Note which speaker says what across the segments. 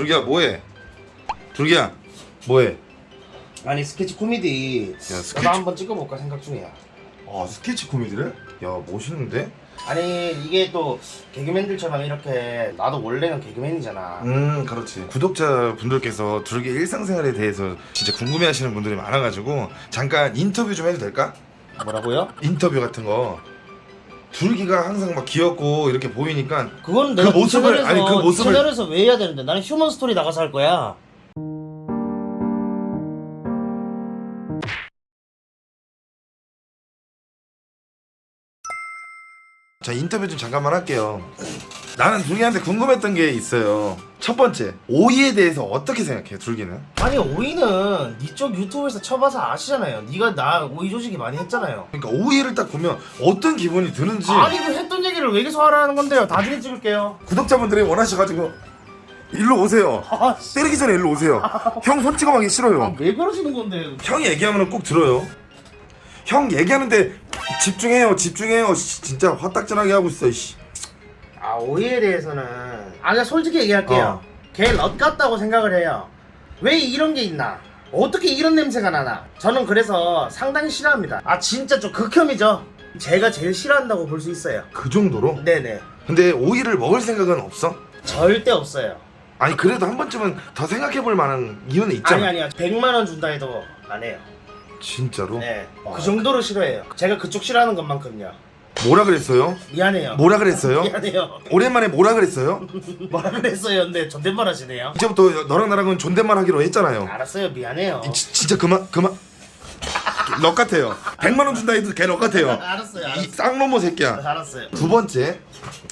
Speaker 1: 둘기야 뭐해? 둘기야 뭐해?
Speaker 2: 아니 스케치 코미디
Speaker 1: 스케치-
Speaker 2: 나도 한번 찍어볼까 생각 중이야
Speaker 1: 아 스케치 코미디를? 야 멋있는데?
Speaker 2: 아니 이게 또 개그맨들처럼 이렇게 나도 원래는 개그맨이잖아
Speaker 1: 음 그렇지 구독자 분들께서 둘기 일상생활에 대해서 진짜 궁금해하시는 분들이 많아가지고 잠깐 인터뷰 좀 해도 될까?
Speaker 2: 뭐라고요?
Speaker 1: 인터뷰 같은 거 둘기가 항상 막 귀엽고 이렇게 보이니까
Speaker 2: 그건 내가
Speaker 1: 모습을-
Speaker 2: 채널에서,
Speaker 1: 아니, 그 모습을-
Speaker 2: 채널에서 왜 해야 되는데? 나는 휴먼 스토리 나가서 할 거야
Speaker 1: 자 인터뷰 좀 잠깐만 할게요. 나는 둘기한테 궁금했던 게 있어요. 첫 번째 오이에 대해서 어떻게 생각해요 둘기는?
Speaker 2: 아니 오이는 니쪽 유튜브에서 쳐봐서 아시잖아요. 니가 나 오이 조직이 많이 했잖아요.
Speaker 1: 그러니까 오이를 딱 보면 어떤 기분이 드는지.
Speaker 2: 아니 그 했던 얘기를 왜 계속 하라는 건데요? 나중에 찍을게요.
Speaker 1: 구독자분들이 원하셔가지고 일로 오세요.
Speaker 2: 아, 씨.
Speaker 1: 때리기 전에 일로 오세요. 형 손 찍어가기 싫어요.
Speaker 2: 왜 그러시는 건데?
Speaker 1: 형이 얘기하면 꼭 들어요. 형 얘기하는데 집중해요 집중해요. 씨, 진짜 화딱지나게 하고 있어 씨.
Speaker 2: 아 오이에 대해서는 아 그냥 솔직히 얘기할게요. 걔럿 같다고 생각을 해요. 왜 이런 게 있나? 어떻게 이런 냄새가 나나? 저는 그래서 상당히 싫어합니다. 아 진짜 좀 극혐이죠? 제가 제일 싫어한다고 볼 수 있어요.
Speaker 1: 그 정도로?
Speaker 2: 네네.
Speaker 1: 근데 오이를 먹을 생각은 없어?
Speaker 2: 절대 없어요.
Speaker 1: 아니 그래도 한 번쯤은 더 생각해 볼 만한 이유는 있잖아.
Speaker 2: 아니 아니야 100만 원 준다 해도 안 해요
Speaker 1: 진짜로?
Speaker 2: 네. 그 정도로 싫어해요. 제가 그쪽 싫어하는 것만큼요.
Speaker 1: 뭐라 그랬어요?
Speaker 2: 미안해요.
Speaker 1: 뭐라 그랬어요?
Speaker 2: 미안해요.
Speaker 1: 오랜만에 뭐라 그랬어요?
Speaker 2: 뭐라 그랬어요? 근데 존댓말 하시네요.
Speaker 1: 이제부터 너랑 나랑은 존댓말 하기로 했잖아요.
Speaker 2: 알았어요. 미안해요.
Speaker 1: 지, 진짜 그만 그만. 럭 같아요. 100만 원 준다 해도 걔럭 같아요.
Speaker 2: 알았어요
Speaker 1: 이
Speaker 2: 알았어요.
Speaker 1: 쌍놈의 새끼야.
Speaker 2: 알았어요.
Speaker 1: 두 번째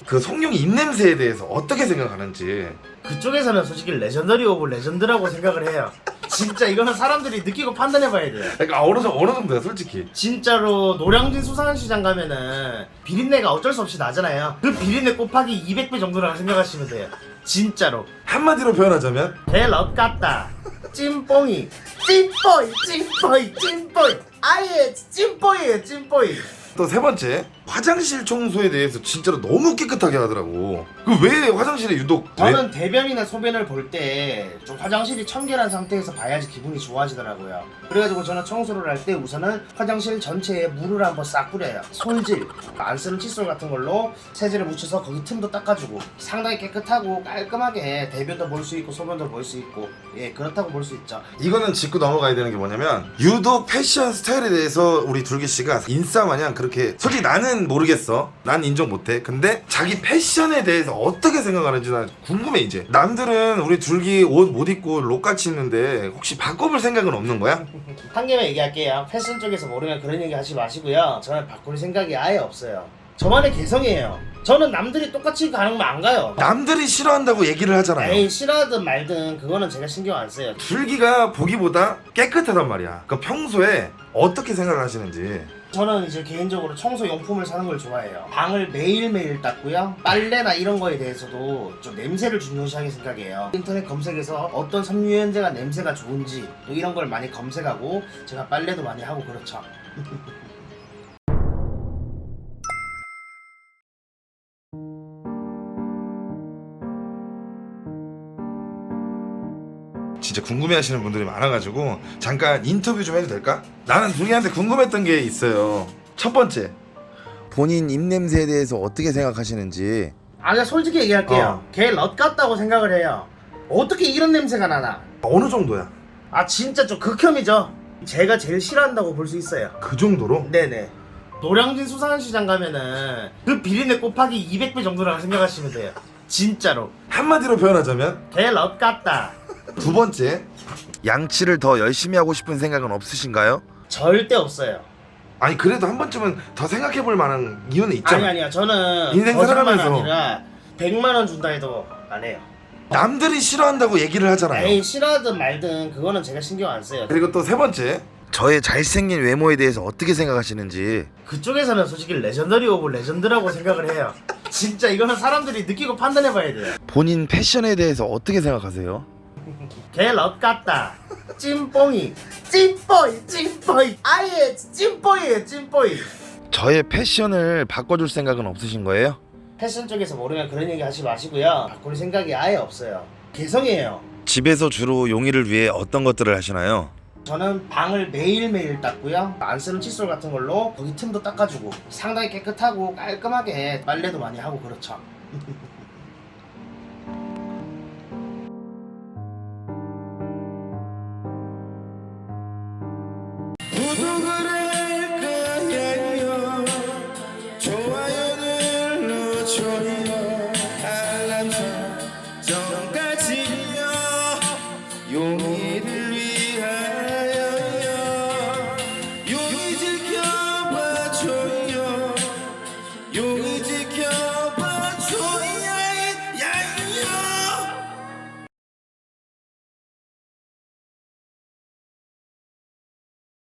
Speaker 1: 그 성룡 입냄새에 대해서 어떻게 생각하는지.
Speaker 2: 그쪽에서는 솔직히 레전더리 오브 레전드라고 생각을 해요. 진짜 이거는 사람들이 느끼고 판단해봐야 돼요.
Speaker 1: 그러니까 어느 정도 어느 정도야 솔직히
Speaker 2: 진짜로 노량진 수산시장 가면은 비린내가 어쩔 수 없이 나잖아요. 그 비린내 곱하기 200배 정도라고 생각하시면 돼요. 진짜로.
Speaker 1: 한마디로 표현하자면
Speaker 2: 개럿 같다. 찐뽕이. 찐뽀이, 찐뽀이, 찐뽀이. 아예 찐뽀이에요, 찐뽀이.
Speaker 1: 또 세 번째 화장실 청소에 대해서 진짜로 너무 깨끗하게 하더라고 그 왜 화장실에 유독 왜?
Speaker 2: 저는 대변이나 소변을 볼 때 좀 화장실이 청결한 상태에서 봐야지 기분이 좋아지더라고요. 그래가지고 저는 청소를 할 때 우선은 화장실 전체에 물을 한번 싹 뿌려요. 솔질, 안 쓰는 칫솔 같은 걸로 세제를 묻혀서 거기 틈도 닦아주고 상당히 깨끗하고 깔끔하게 대변도 볼 수 있고 소변도 볼 수 있고 예 그렇다고 볼 수 있죠.
Speaker 1: 이거는 짚고 넘어가야 되는 게 뭐냐면 유독 패션 스타일에 대해서 우리 둘기 씨가 인싸 마냥 그렇게 솔직히 나는 모르겠어 난 인정 못해 근데 자기 패션에 대해서 어떻게 생각하는지 난 궁금해 이제 남들은 우리 둘기 옷 못 입고 록같이 있는데 혹시 바꿔볼 생각은 없는 거야?
Speaker 2: 한 개만 얘기할게요. 패션 쪽에서 모르면 그런 얘기 하지 마시고요. 저는 바꿀 생각이 아예 없어요. 저만의 개성이에요. 저는 남들이 똑같이 가는 거안 가요.
Speaker 1: 남들이 싫어한다고 얘기를 하잖아요
Speaker 2: 에이 싫어하든 말든 그거는 제가 신경 안 써요.
Speaker 1: 둘기가 보기보다 깨끗하단 말이야 그 평소에 어떻게 생각을 하시는지
Speaker 2: 저는 이제 개인적으로 청소 용품을 사는 걸 좋아해요. 방을 매일매일 닦고요. 빨래나 이런 거에 대해서도 좀 냄새를 중요시하게 생각해요. 인터넷 검색에서 어떤 섬유유연제가 냄새가 좋은지 또 이런 걸 많이 검색하고 제가 빨래도 많이 하고 그렇죠.
Speaker 1: 진짜 궁금해하시는 분들이 많아가지고 잠깐 인터뷰 좀 해도 될까? 나는 둘기한테 궁금했던 게 있어요. 첫 번째 본인 입냄새에 대해서 어떻게 생각하시는지.
Speaker 2: 아 그냥 솔직히 얘기할게요.
Speaker 1: 어.
Speaker 2: 걔럿 같다고 생각을 해요. 어떻게 이런 냄새가 나나?
Speaker 1: 어느 정도야?
Speaker 2: 아 진짜 좀 극혐이죠. 제가 제일 싫어한다고 볼 수 있어요.
Speaker 1: 그 정도로?
Speaker 2: 네네. 노량진 수산시장 가면은 그 비린내 곱하기 200배 정도라고 생각하시면 돼요. 진짜로.
Speaker 1: 한마디로 표현하자면
Speaker 2: 걔럿 같다.
Speaker 1: 두 번째 양치를 더 열심히 하고 싶은 생각은 없으신가요?
Speaker 2: 절대 없어요.
Speaker 1: 아니 그래도 한 번쯤은 더 생각해 볼 만한 이유는 있잖아.
Speaker 2: 아니 아니야. 저는
Speaker 1: 인생
Speaker 2: 거짓말
Speaker 1: 살아가면서.
Speaker 2: 아니라 100만 원 준다 해도 안 해요.
Speaker 1: 남들이 싫어한다고 얘기를 하잖아요.
Speaker 2: 에이 싫어하든 말든 그거는 제가 신경 안 써요.
Speaker 1: 그리고 또 세 번째 저의 잘생긴 외모에 대해서 어떻게 생각하시는지.
Speaker 2: 그쪽에서는 솔직히 레전더리 오브 레전드라고 생각을 해요. 진짜 이거는 사람들이 느끼고 판단해 봐야 돼요.
Speaker 1: 본인 패션에 대해서 어떻게 생각하세요?
Speaker 2: 개럿 같다. 찐뽕이. 찐뽀이, 찐뽀이. 아예 찐뽀이에요, 찐뽀이.
Speaker 1: 저의 패션을 바꿔줄 생각은 없으신 거예요?
Speaker 2: 패션 쪽에서 모르면 그런 얘기 하지 마시고요. 바꿀 생각이 아예 없어요. 개성이에요.
Speaker 1: 집에서 주로 용이를 위해 어떤 것들을 하시나요?
Speaker 2: 저는 방을 매일매일 닦고요. 안 쓰는 칫솔 같은 걸로 거기 틈도 닦아주고 상당히 깨끗하고 깔끔하게 빨래도 많이 하고 그렇죠.
Speaker 3: তুমি যে